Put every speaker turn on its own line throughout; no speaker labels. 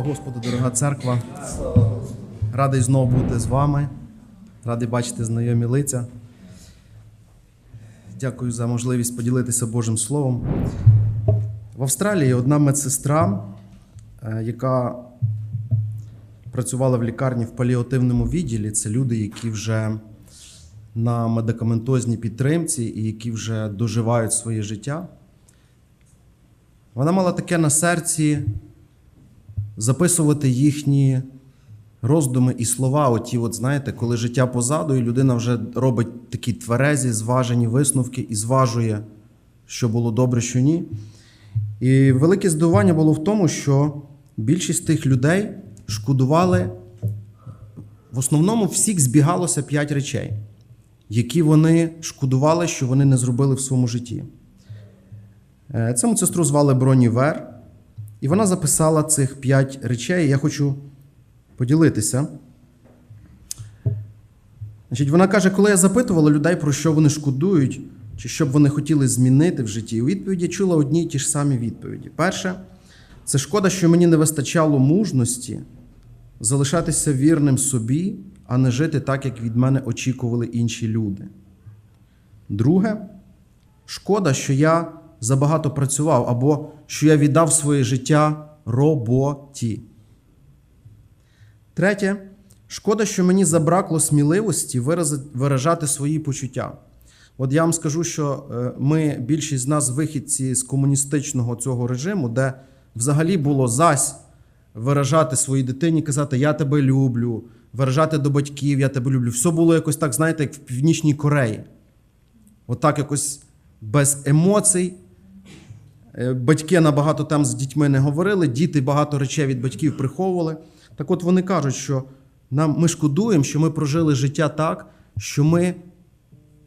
Слава Господу, дорога церква. Радий знову бути з вами. Радий бачити знайомі лиця. Дякую за можливість поділитися Божим Словом. В Австралії одна медсестра, е, яка працювала в лікарні в паліативному відділі, це люди, які вже на медикаментозній підтримці і які вже доживають своє життя. Вона мала таке на серці записувати їхні роздуми і слова. Оті, от знаєте, коли життя позаду, і людина вже робить такі тверезі, зважені висновки і зважує, що було добре, що ні. І велике здивування було в тому, що більшість тих людей шкодували. В основному всіх збігалося п'ять речей, які вони шкодували, що вони не зробили в своєму житті. Е, Цю сестру звали Броні Вер, і вона записала цих п'ять речей. Я хочу поділитися. Значить, вона каже, коли я запитувала людей, про що вони шкодують, чи що б вони хотіли змінити в житті, у відповіді чула одні й ті ж самі відповіді. Перше, це шкода, що мені не вистачало мужності залишатися вірним собі, а не жити так, як від мене очікували інші люди. Друге, шкода, що я забагато працював або що я віддав своє життя роботі. Третє, шкода, що мені забракло сміливості виражати свої почуття. От я вам скажу, що е, ми, більшість з нас, вихідці з комуністичного цього режиму, де взагалі було зась виражати своїй дитині, казати Я тебе люблю, виражати до батьків, я тебе люблю. Все було якось так, знаєте, як в Північній Кореї. Отак якось без емоцій. Е, Батьки на багато там з дітьми не говорили, діти багато речей від батьків приховували. Так от вони кажуть, що нам, ми шкодуємо, що ми прожили життя так, що ми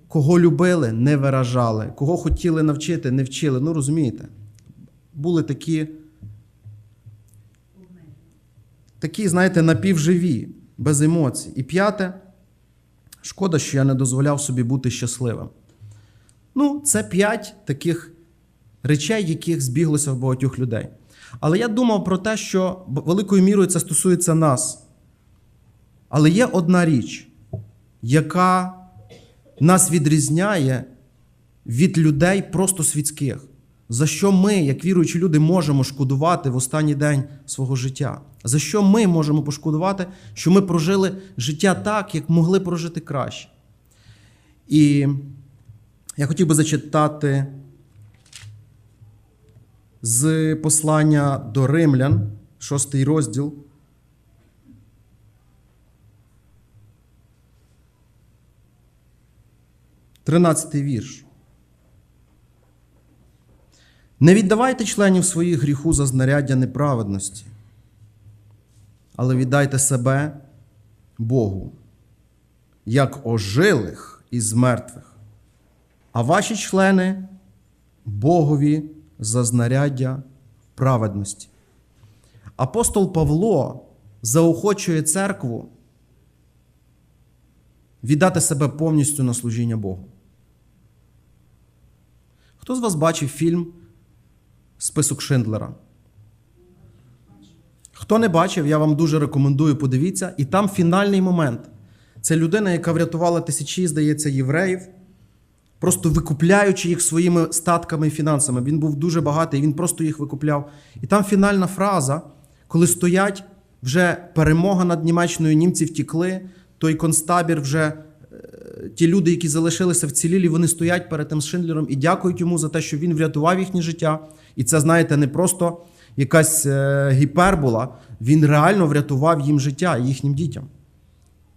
кого любили, не виражали, кого хотіли навчити, не вчили. Ну розумієте, були такі, такі, знаєте, напівживі, без емоцій. І п'яте, шкода, що я не дозволяв собі бути щасливим. Ну, це п'ять таких речей, яких збіглося в багатьох людей. Але я думав про те, що великою мірою це стосується нас. Але є одна річ, яка нас відрізняє від людей просто світських, за що ми, як віруючі люди, можемо шкодувати в останній день свого життя. За що ми можемо пошкодувати, що ми прожили життя так, як могли прожити краще. І я хотів би зачитати з послання до римлян, шостий розділ. Тринадцятий вірш. Не віддавайте членів своїх гріху за знаряддя неправедності, але віддайте себе Богу, як ожилих із мертвих, а ваші члени Богові за знаряддя праведності. Апостол Павло заохочує церкву віддати себе повністю на служіння Богу. Хто з вас бачив фільм Список Шиндлера? Хто не бачив, я вам дуже рекомендую, подивіться. І там фінальний момент. Це людина, яка врятувала тисячі, здається, євреїв просто викупляючи їх своїми статками і фінансами. Він був дуже багатий, він просто їх викупляв. І там фінальна фраза, коли стоять вже перемога над Німеччиною, німці втікли, той концтабір вже. е, Ті люди, які залишилися вцілілі, вони стоять перед тим Шиндлером і дякують йому за те, що він врятував їхнє життя. І це, знаєте, не просто якась е, гіпербола, він реально врятував їм життя, їхнім дітям.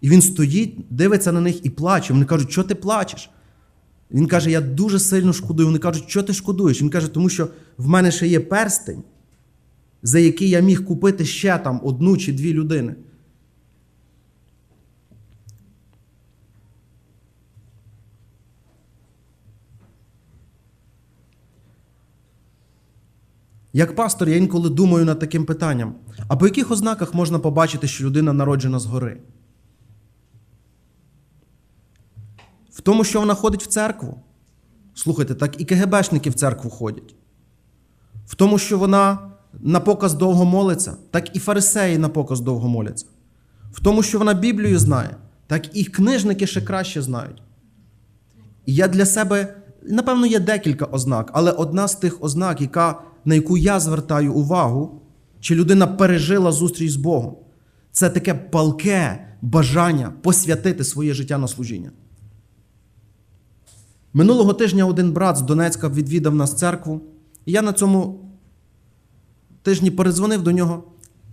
І він стоїть, дивиться на них і плаче. Вони кажуть, що ти плачеш? Він каже: Я дуже сильно шкодую. Вони кажуть, що ти шкодуєш? Він каже, тому що в мене ще є перстень, за який я міг купити ще там одну чи дві людини. Як пастор, я інколи думаю над таким питанням: а по яких ознаках можна побачити, що людина народжена згори? В тому, що вона ходить в церкву. Слухайте, так і КГБшники в церкву ходять. В тому, що вона на показ довго молиться, так і фарисеї на показ довго моляться. В тому, що вона Біблію знає, так і книжники ще краще знають. І я для себе, напевно, є декілька ознак, але одна з тих ознак, яка, на яку я звертаю увагу, чи людина пережила зустріч з Богом, це таке палке бажання посвятити своє життя на служіння. Минулого тижня один брат з Донецька відвідав нас церкву, і я на цьому тижні передзвонив до нього.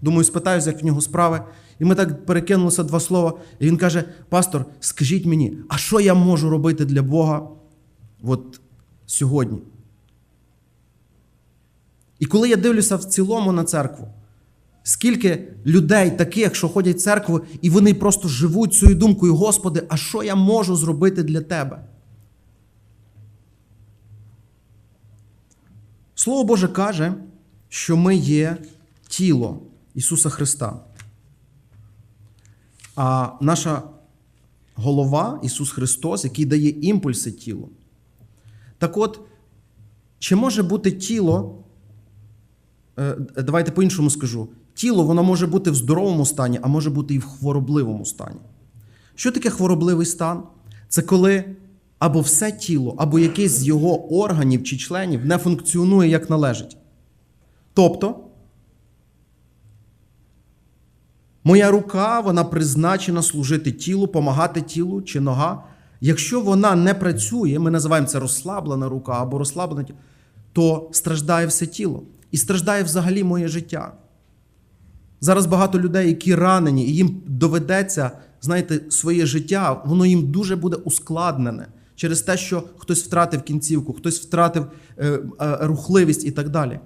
Думаю, спитаюся, як в нього справи. І ми так перекинулися два слова. І він каже: Пастор, скажіть мені, а що я можу робити для Бога от сьогодні? І коли я дивлюся в цілому на церкву, скільки людей таких, що ходять в церкву, і вони просто живуть цією думкою, Господи, а що я можу зробити для Тебе? Слово Боже каже, що ми є тіло Ісуса Христа. А наша голова, Ісус Христос, який дає імпульси тілу. Так от, чи може бути тіло, е, давайте по-іншому скажу, тіло воно може бути в здоровому стані, а може бути і в хворобливому стані. Що таке хворобливий стан? Це коли або все тіло, або якийсь з його органів чи членів не функціонує як належить. Тобто, моя рука вона призначена служити тілу, помагати тілу чи нога. Якщо вона не працює, ми називаємо це розслаблена рука або розслаблене тіло, то страждає все тіло. І страждає взагалі моє життя. Зараз багато людей, які ранені, і їм доведеться, знаєте, своє життя, воно їм дуже буде ускладнене через те, що хтось втратив кінцівку, хтось втратив е, е, рухливість і так далі.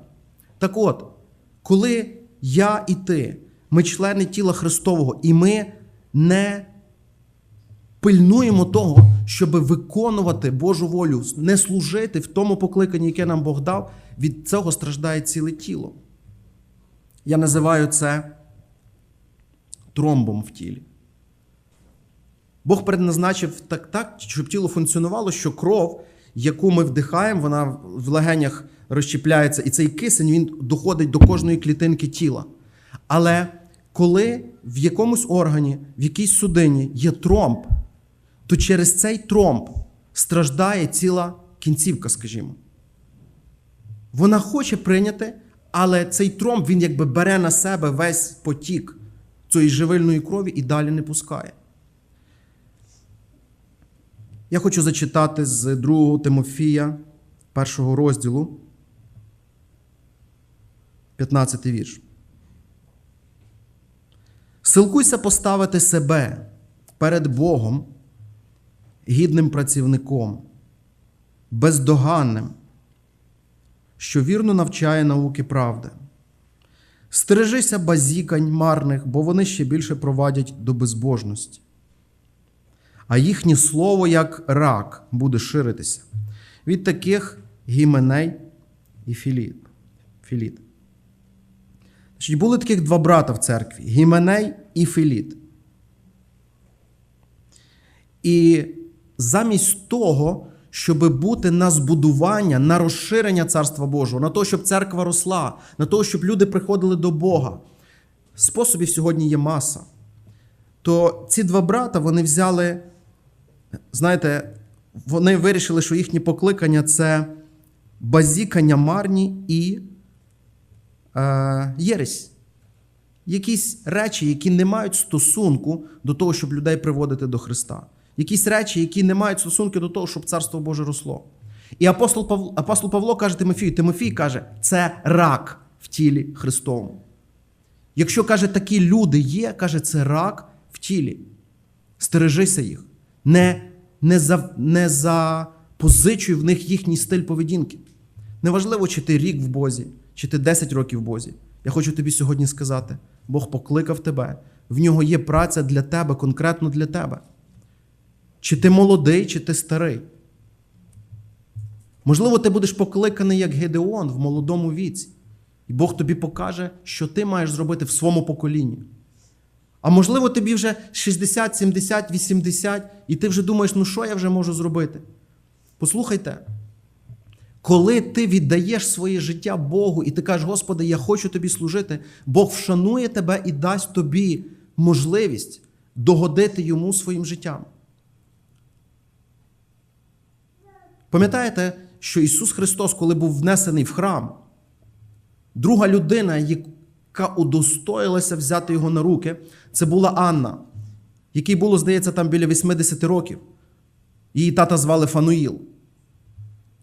Так от, коли я і ти, ми члени тіла Христового, і ми не пильнуємо того, щоб виконувати Божу волю, не служити в тому покликанні, яке нам Бог дав, від цього страждає ціле тіло. Я називаю це тромбом в тілі. Бог предназначив так, так, щоб тіло функціонувало, що кров, яку ми вдихаємо, вона в легенях розщепляється, і цей кисень він доходить до кожної клітинки тіла. Але коли в якомусь органі, в якійсь судині є тромб, то через цей тромб страждає ціла кінцівка, скажімо. Вона хоче прийняти, але цей тромб він якби бере на себе весь потік цієї живильної крові і далі не пускає. Я хочу зачитати з 2 Тимофія, першого розділу, 15 вірш. Силкуйся поставити себе перед Богом, гідним працівником, бездоганним, що вірно навчає науки правди. Стережися базікань марних, бо вони ще більше провадять до безбожності. А їхнє слово, як рак, буде ширитися. Від таких гіменей і філіт. філіт. Значить, були таких два брата в церкві: Гіменей і Філіт. І замість того, щоб бути на збудування, на розширення Царства Божого, на те, щоб церква росла, на те, щоб люди приходили до Бога. Способів сьогодні є маса. То ці два брата вони взяли, знаєте, вони вирішили, що їхнє покликання це базікання марні і е, єресь. Якісь речі, які не мають стосунку до того, щоб людей приводити до Христа. Якісь речі, які не мають стосунку до того, щоб Царство Боже росло. І апостол Павло, апостол Павло каже Тимофію, Тимофій каже, це рак в тілі Христовому. Якщо каже, такі люди є, каже, це рак в тілі. Стережися їх. Не, не, за, не запозичуй в них їхній стиль поведінки. Неважливо, чи ти рік в Бозі, чи ти 10 років в Бозі. Я хочу тобі сьогодні сказати: Бог покликав тебе, в нього є праця для тебе, конкретно для тебе. Чи ти молодий, чи ти старий. Можливо, ти будеш покликаний як Гедеон в молодому віці, і Бог тобі покаже, що ти маєш зробити в своєму поколінні. А можливо, тобі вже 60, 70, 80, і ти вже думаєш, ну що я вже можу зробити? Послухайте, Коли ти віддаєш своє життя Богу і ти кажеш, Господи, я хочу тобі служити, Бог вшанує тебе і дасть тобі можливість догодити йому своїм життям. Пам'ятаєте, що Ісус Христос, коли був внесений в храм, друга людина, яка удостоїлася взяти його на руки, це була Анна, якій було, здається, там біля 80 років. Її тата звали Фануїл,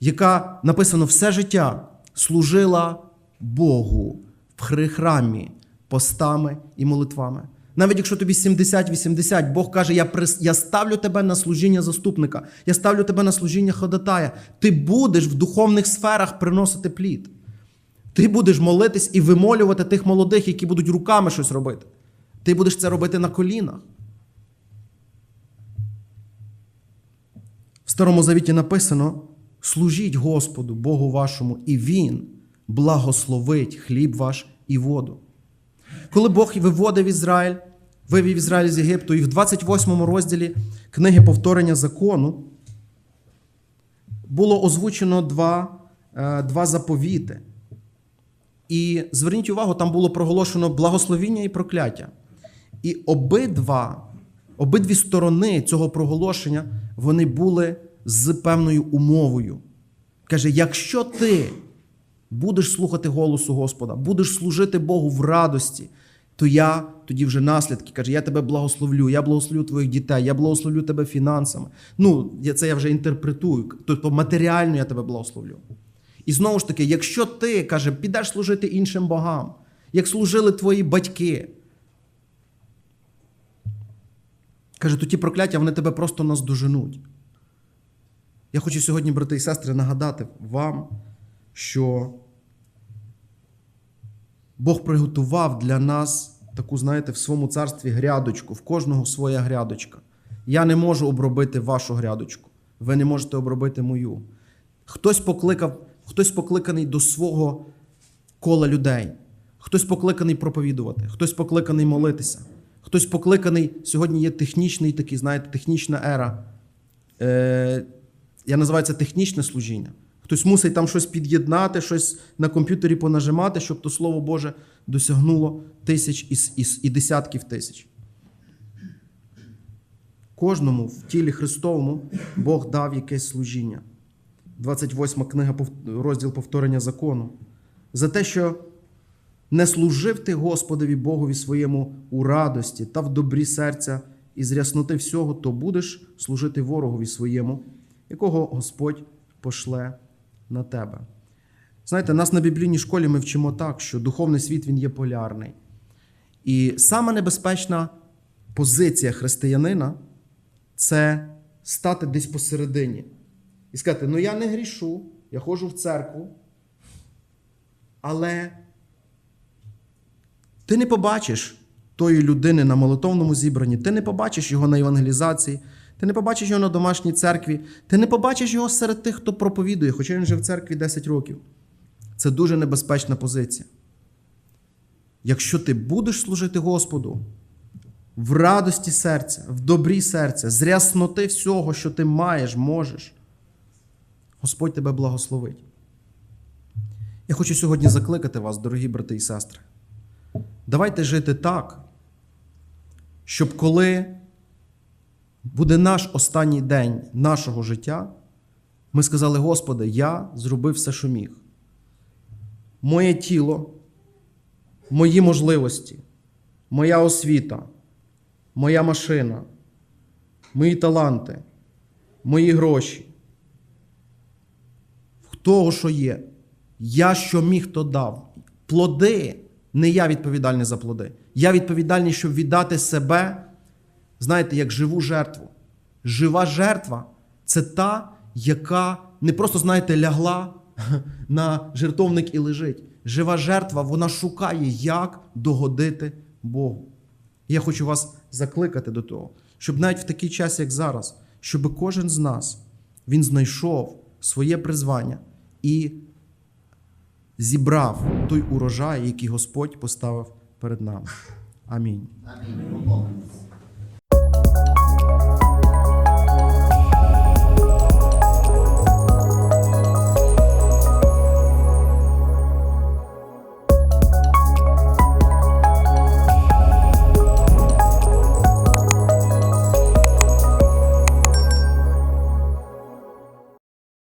яка написано все життя служила Богу в храмі постами і молитвами. Навіть якщо тобі 70-80, Бог каже: я, я ставлю тебе на служіння заступника, я ставлю тебе на служіння ходатая. Ти будеш в духовних сферах приносити плід. Ти будеш молитись і вимолювати тих молодих, які будуть руками щось робити. Ти будеш це робити на колінах. В Старому Завіті написано: служіть Господу, Богу вашому, і Він благословить хліб ваш і воду. Коли Бог виводив Ізраїль, вивів Ізраїль з Єгипту, і в 28 розділі книги повторення закону було озвучено два, е, два заповіти. І зверніть увагу, там було проголошено благословіння і прокляття. І обидва, обидві сторони цього проголошення вони були з певною умовою. Каже: якщо ти будеш слухати голосу Господа, будеш служити Богу в радості, то я тоді вже наслідки каже: я тебе благословлю, я благословлю твоїх дітей, я благословлю тебе фінансами. Ну, це я вже інтерпретую. Тобто матеріально я тебе благословлю. І знову ж таки, якщо ти каже, підеш служити іншим богам, як служили твої батьки, каже, то ті прокляття вони тебе просто наздоженуть. Я хочу сьогодні, брати і сестри, нагадати вам, що Бог приготував для нас таку, знаєте, в своєму царстві грядочку, в кожного своя грядочка. Я не можу обробити вашу грядочку. Ви не можете обробити мою. Хтось покликав, хтось покликаний до свого кола людей, хтось покликаний проповідувати, хтось покликаний молитися, хтось покликаний, сьогодні є технічний такий, знаєте, технічна ера. Е, я називаю це технічне служіння. Хтось мусить там щось під'єднати, щось на комп'ютері понажимати, щоб то Слово Боже досягнуло тисяч і, і, і десятків тисяч. Кожному в тілі Христовому Бог дав якесь служіння. 28 книга, розділ повторення закону. За те, що не служив ти Господові Богові своєму у радості та в добрі серця і з рясноти всього, то будеш служити ворогові своєму, якого Господь пошле на тебе. Знаєте, нас на біблійній школі ми вчимо так, що духовний світ він є полярний. І сама небезпечна позиція християнина це стати десь посередині. І сказати: ну я не грішу, я ходжу в церкву, але ти не побачиш тої людини на молитовному зібранні, ти не побачиш його на евангелізації, ти не побачиш його на домашній церкві, ти не побачиш його серед тих, хто проповідує, хоча він вже в церкві 10 років. Це дуже небезпечна позиція. Якщо ти будеш служити Господу в радості серця, в добрі серця, з рясноти всього, що ти маєш, можеш, Господь тебе благословить. Я хочу сьогодні закликати вас, дорогі брати і сестри. Давайте жити так, щоб коли буде наш останній день нашого життя, ми сказали: Господи, я зробив все, що міг. Моє тіло, мої можливості, моя освіта, моя машина, мої таланти, мої гроші. Того, що є. Я що міг, то дав. Плоди, не я відповідальний за плоди. Я відповідальний, щоб віддати себе, знаєте, як живу жертву. Жива жертва це та, яка не просто, знаєте, лягла на жертовник і лежить. Жива жертва, вона шукає, як догодити Богу. Я хочу вас закликати до того, щоб навіть в такий час, як зараз, щоб кожен з нас він знайшов своє призвання і зібрав той урожай, який Господь поставив перед нами. Амінь.
Амінь.